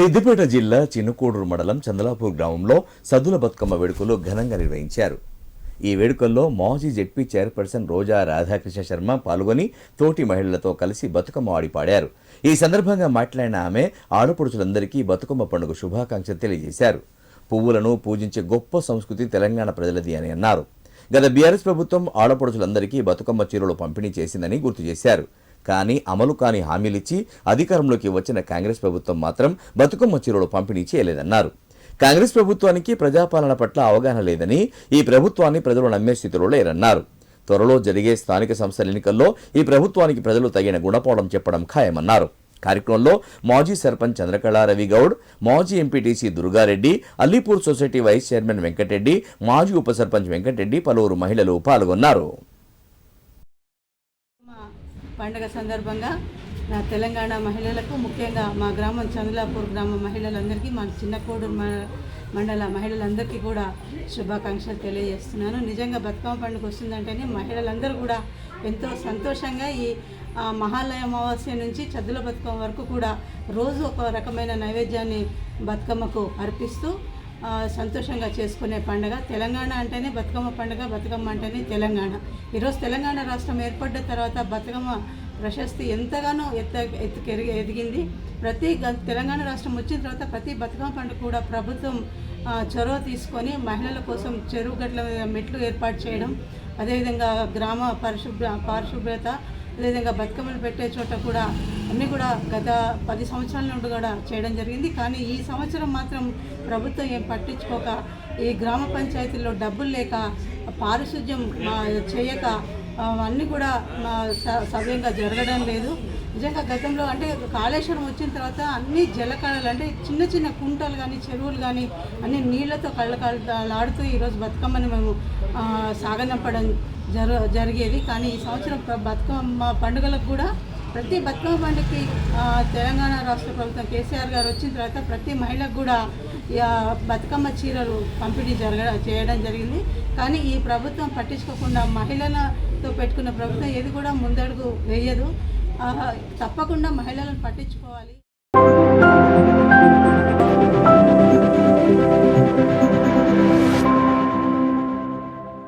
సిద్దిపేట జిల్లా చినుకూడూరు మండలం చందలాపూర్ గ్రామంలో సద్దుల బతుకమ్మ వేడుకలు ఘనంగా నిర్వహించారు. ఈ వేడుకల్లో మాజీ జెడ్పీ చైర్పర్సన్ రోజా రాధాకృష్ణ శర్మ పాల్గొని తోటి మహిళలతో కలిసి బతుకమ్మ ఆడి పాడారు ఈ సందర్భంగా మాట్లాడిన ఆమె ఆడపడుచులందరికీ బతుకమ్మ పండుగ శుభాకాంక్షలు తెలియజేశారు. పువ్వులను పూజించే గొప్ప సంస్కృతి తెలంగాణ ప్రజలది అని అన్నారు. గత బీఆర్ఎస్ ప్రభుత్వం ఆడపడుచులందరికీ బతుకమ్మ చీరలు పంపిణీ చేసిందని గుర్తు చేశారు. కానీ అమలు కాని హామీలిచ్చి అధికారంలోకి వచ్చిన కాంగ్రెస్ ప్రభుత్వం మాత్రం బతుకమ్మ చీరలు పంపిణీ చేయలేదన్నారు. కాంగ్రెస్ ప్రభుత్వానికి ప్రజాపాలన పట్ల అవగాహన లేదని ఈ ప్రభుత్వాన్ని ప్రజలు నమ్మే స్థితిలో లేరన్నారు. త్వరలో జరిగే స్థానిక సంస్థల ఎన్నికల్లో ఈ ప్రభుత్వానికి ప్రజలు తగిన గుణపాఠం చెప్పడం ఖాయమన్నారు. కార్యక్రమంలో మాజీ సర్పంచ్ చంద్రకళా రవి గౌడ్ మాజీ MPTC Durga Reddy Allipur society vice chairman Venkata Reddy మాజీ ఉప సర్పంచ్ వెంకటరెడ్డి పలువురు మహిళలు పాల్గొన్నారు. పండగ సందర్భంగా నా తెలంగాణ మహిళలకు ముఖ్యంగా మా గ్రామం చంద్రలాపూర్ గ్రామ మహిళలందరికీ మా చిన్నకోడూరు మండల మహిళలందరికీ కూడా శుభాకాంక్షలు తెలియజేస్తున్నాను. నిజంగా బతుకమ్మ పండుగ వస్తుందంటేనే మహిళలందరూ కూడా ఎంతో సంతోషంగా ఈ మహాలయ అమావాస్య నుంచి చద్దుల బతుకమ్మ వరకు కూడా రోజు ఒక రకమైన నైవేద్యాన్ని బతుకమ్మకు అర్పిస్తూ సంతోషంగా చేసుకునే పండుగ. తెలంగాణ అంటేనే బతుకమ్మ పండుగ బతుకమ్మ అంటేనే తెలంగాణ. ఈరోజు తెలంగాణ రాష్ట్రం ఏర్పడ్డ తర్వాత బతుకమ్మ ప్రశస్తి ఎంతగానో ఎత్త ఎత్తుకెరిగి ఎదిగింది. ప్రతి గ- తెలంగాణ రాష్ట్రం వచ్చిన తర్వాత ప్రతి బతుకమ్మ పండుగ కూడా ప్రభుత్వం చొరవ తీసుకొని మహిళల కోసం చెరువు గట్ల మెట్లు ఏర్పాటు చేయడం. అదేవిధంగా గ్రామ పరిశుభ్ర పారిశుభ్రత అదేవిధంగా బతుకమ్మలు పెట్టే చోట కూడా అన్నీ కూడా గత పది సంవత్సరాల నుండి కూడా చేయడం జరిగింది. కానీ ఈ సంవత్సరం మాత్రం ప్రభుత్వం ఏం పట్టించుకోక ఈ గ్రామ పంచాయతీల్లో డబ్బులు లేక పారిశుద్ధ్యం చేయక అన్నీ కూడా స- సవ్యంగా జరగడం లేదు. నిజంగా గతంలో అంటే కాళేశ్వరం వచ్చిన తర్వాత అన్ని జలకళలు అంటే చిన్న చిన్న కుంటలు కానీ చెరువులు కానీ అన్ని నీళ్ళతో కళ్ళకళ్ళలాడుతూ ఈరోజు బతుకమ్మని మేము సాగనంపడం జరు జరిగేది. కానీ ఈ సంవత్సరం బతుకమ్మ పండుగలకు కూడా ప్రతి బతుకమ్మ పండుగకి తెలంగాణ రాష్ట్ర ప్రభుత్వం కేసీఆర్ గారు వచ్చిన తర్వాత ప్రతి మహిళకు కూడా బతుకమ్మ చీరలు పంపిణీ జరగ చేయడం జరిగింది. కానీ ఈ ప్రభుత్వం పట్టించుకోకుండా మహిళలతో పెట్టుకున్న ప్రభుత్వం ఏది కూడా ముందడుగు వేయదు. తప్పకుండా మహిళలను పట్టించుకోవాలి.